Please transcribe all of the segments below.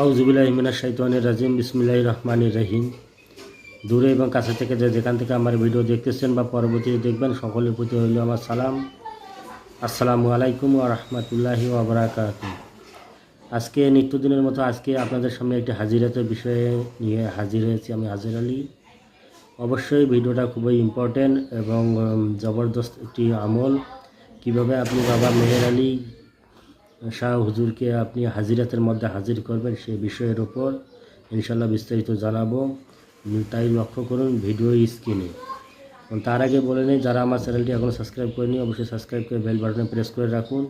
আউজুবিল্লাহ ইমিনা শাইতানির রাজিম বিসমিল্লাহ রহমানির রহিম। দূরে এবং কাছে থেকে যে যেখান থেকে আমার ভিডিও দেখতেছেন বা পরবর্তীতে দেখবেন, সকলের প্রতি হইল আমার সালাম। আসসালামু আলাইকুম ও রহমতুল্লাহি ওবরাকাত আজকে নিত্যদিনের মতো আজকে আপনাদের সামনে একটি হাজিরাতের বিষয়ে নিয়ে হাজির হয়েছি আমি হাজির আলী। অবশ্যই ভিডিওটা খুবই ইম্পর্টেন্ট এবং জবরদস্ত একটি আমল। কীভাবে আপনি বাবা মেহের আলী শাহ হুজুরকে আপনি হাজিরাতের মধ্যে হাজির করবেন সেই বিষয়ের ওপর ইনশাল্লাহ বিস্তারিত জানাব। তাই লক্ষ্য করুন ভিডিও স্ক্রিনে। তার আগে বলে নেই, যারা আমার চ্যানেলটি এখনও সাবস্ক্রাইব করেনি অবশ্যই সাবস্ক্রাইব করে বেল বাটনে প্রেস করে রাখুন।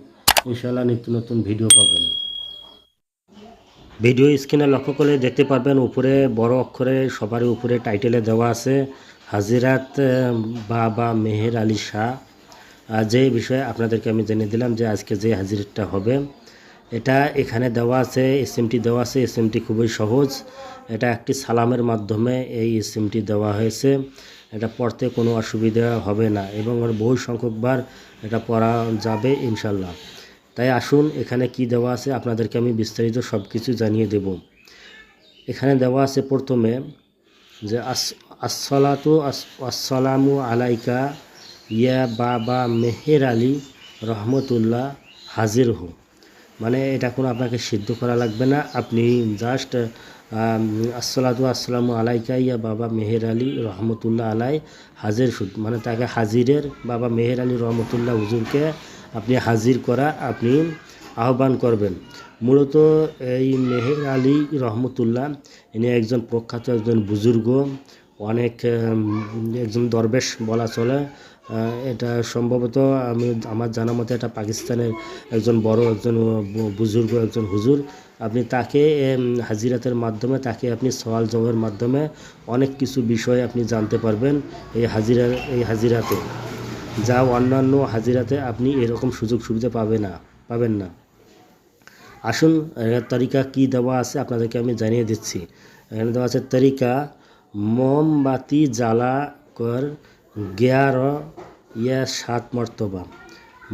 ইনশাল্লাহ নিত্য নতুন ভিডিও পাবেন। ভিডিও স্ক্রিনে লক্ষ্য করলে দেখতে পারবেন, উপরে বড় অক্ষরে সবারই উপরে টাইটেলে দেওয়া আছে, হাজিরাত, বাবা মেহের আলী শাহ। যে বিষয়ে আপনাদেরকে আমি জেনে দিলাম যে আজকে যে হাজিরটা হবে, এটা এখানে দেওয়া আছে, এসএমটি দেওয়া আছে। এসএমটি খুবই সহজ। এটা একটি সালামের মাধ্যমে এই এসএমটি দেওয়া হয়েছে। এটা পড়তে কোনো অসুবিধা হবে না এবং বহু সংখ্যকবার এটা পড়া যাবে ইনশাল্লাহ তাই আসুন, এখানে কি দেওয়া আছে আপনাদেরকে আমি বিস্তারিত সব কিছু জানিয়ে দেব। এখানে দেওয়া আছে প্রথমে যে, আস- আসসালাতু আস- আসসালামু আলাইকা ইয়া বাবা মেহের আলী রহমতুল্লাহ হাজির হো। মানে এটা কোনো আপনাকে সিদ্ধ করা লাগবে না। আপনি জাস্ট আসসালাতু আসসালামু আলাইকা ইয়া বাবা মেহের আলী রহমতুল্লাহ আলাই হাজির সুদ মানে তাকে হাজিরের বাবা মেহের আলী রহমতুল্লাহ হুজুরকে আপনি হাজির করা, আপনি আহ্বান করবেন। মূলত এই মেহের আলী রহমতুল্লাহ, ইনি একজন প্রখ্যাত একজন বুজুর্গ, অনেক একজন দরবেশ বলা চলে। এটা সম্ভবত আমি আমার জানা মতে এটা পাকিস্তানের একজন বড়, একজন বুজুর্গ, একজন হুজুর। আপনি তাকে হাজিরাতের মাধ্যমে, তাকে আপনি সওয়াল জবের মাধ্যমে অনেক কিছু বিষয় আপনি জানতে পারবেন এই হাজিরা, এই হাজিরাতে। যা অন্যান্য হাজিরাতে আপনি এরকম সুযোগ সুবিধা পাবে না, পাবেন না। আসুন তরিকা কি দেওয়া আছে আপনাদেরকে আমি জানিয়ে দিচ্ছি। এখানে দেওয়া আছে, তরিকা, মোমবাতি জ্বালা কর গ্যার ইয়া সাত মর্তবা।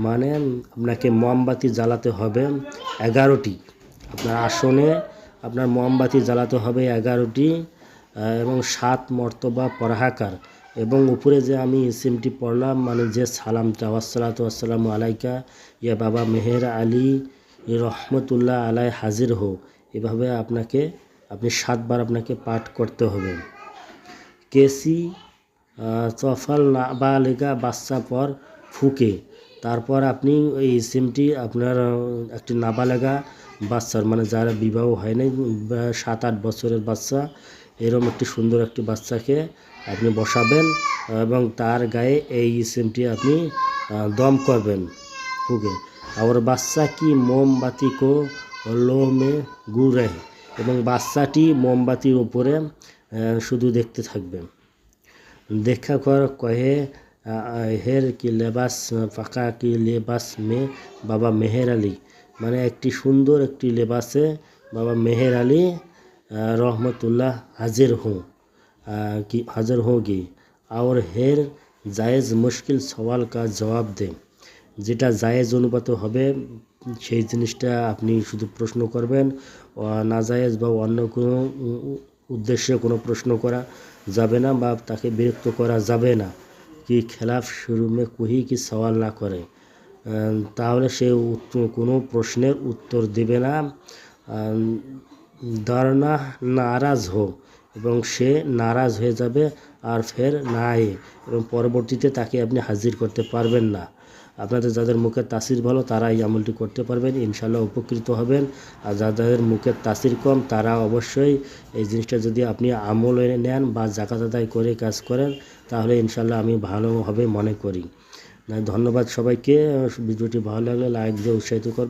মানে আপনাকে মোমবাতি জ্বালাতে হবে এগারোটি। আপনার আসনে আপনার মোমবাতি জ্বালাতে হবে এগারোটি এবং সাত মর্তবা পরাহাকার। এবং উপরে যে আমি সিমটি পড়লাম মানে যে সালামটা আসসালাতু আসসালামু আলাইকা, ইয়া বাবা মেহের আলী রহমতুল্লাহ আলাই হাজির হো এভাবে আপনাকে, আপনি সাতবার আপনাকে পাঠ করতে হবে। কেসি চফল নাবালিকা বাচ্চা পর ফুকে। তারপর আপনি এই সিমটি আপনার একটি নাবালেগা বাচ্চার মানে যারা বিবাহ হয় নাই সাত আট বছরের বাচ্চা এরকম একটি সুন্দর একটি বাচ্চাকে আপনি বসাবেন এবং তার গায়ে এই সিমটি আপনি দম করবেন ফুকে। আর বাচ্চা কি মোমবাতি কো লো মে গুড়ে? এবং বাচ্চাটি মোমবাতির আহ, শুধু দেখতে থাকবে। দেখা কর কহে আহ, হের কি লেবাস ফাঁকা কি লেবাস মে বাবা মেহের আলী মানে একটি সুন্দর একটি লেবাসে বাবা মেহের আলী আহ, রহমতুল্লাহ হাজির হूँ कि हाजिर होगी और हेर জায়েজ মুশকিল সওয়াল কা জবাব দে যেটা জায়েজ অনুপাত হবে সেই জিনিসটা আপনি শুধু প্রশ্ন করবেন ও নাজায়েজ বা অন্য কোনো উ- উ- উদ্দেশ্যে কোনো প্রশ্ন করা যাবে না বা তাকে বিরক্ত করা যাবে না। কি খেলাফ শুরুমে কহি কি সওয়াল না করে? তাহলে সে কোনো প্রশ্নের উত্তর দেবে না। দারনা নারাজ হোক এবং সে নারাজ হয়ে যাবে আর ফের না এবং পরবর্তীতে তাকে আপনি হাজির করতে পারবেন না। আপনাদের যাদের মুখের তাসির ভালো, তারা এই আমলটি করতে পারবেন ইনশাল্লাহ উপকৃত হবেন। আর যাদের মুখের তাসির কম, তারা অবশ্যই এই জিনিসটা যদি আপনি আমল নেন বা জাকাত আদায় করে কাজ করেন, তাহলে ইনশাল্লাহ আমি ভালোভাবে মনে করি। ধন্যবাদ সবাইকে। ভিডিওটি ভালো লাগলে লাইক দিয়ে উৎসাহিত করবেন।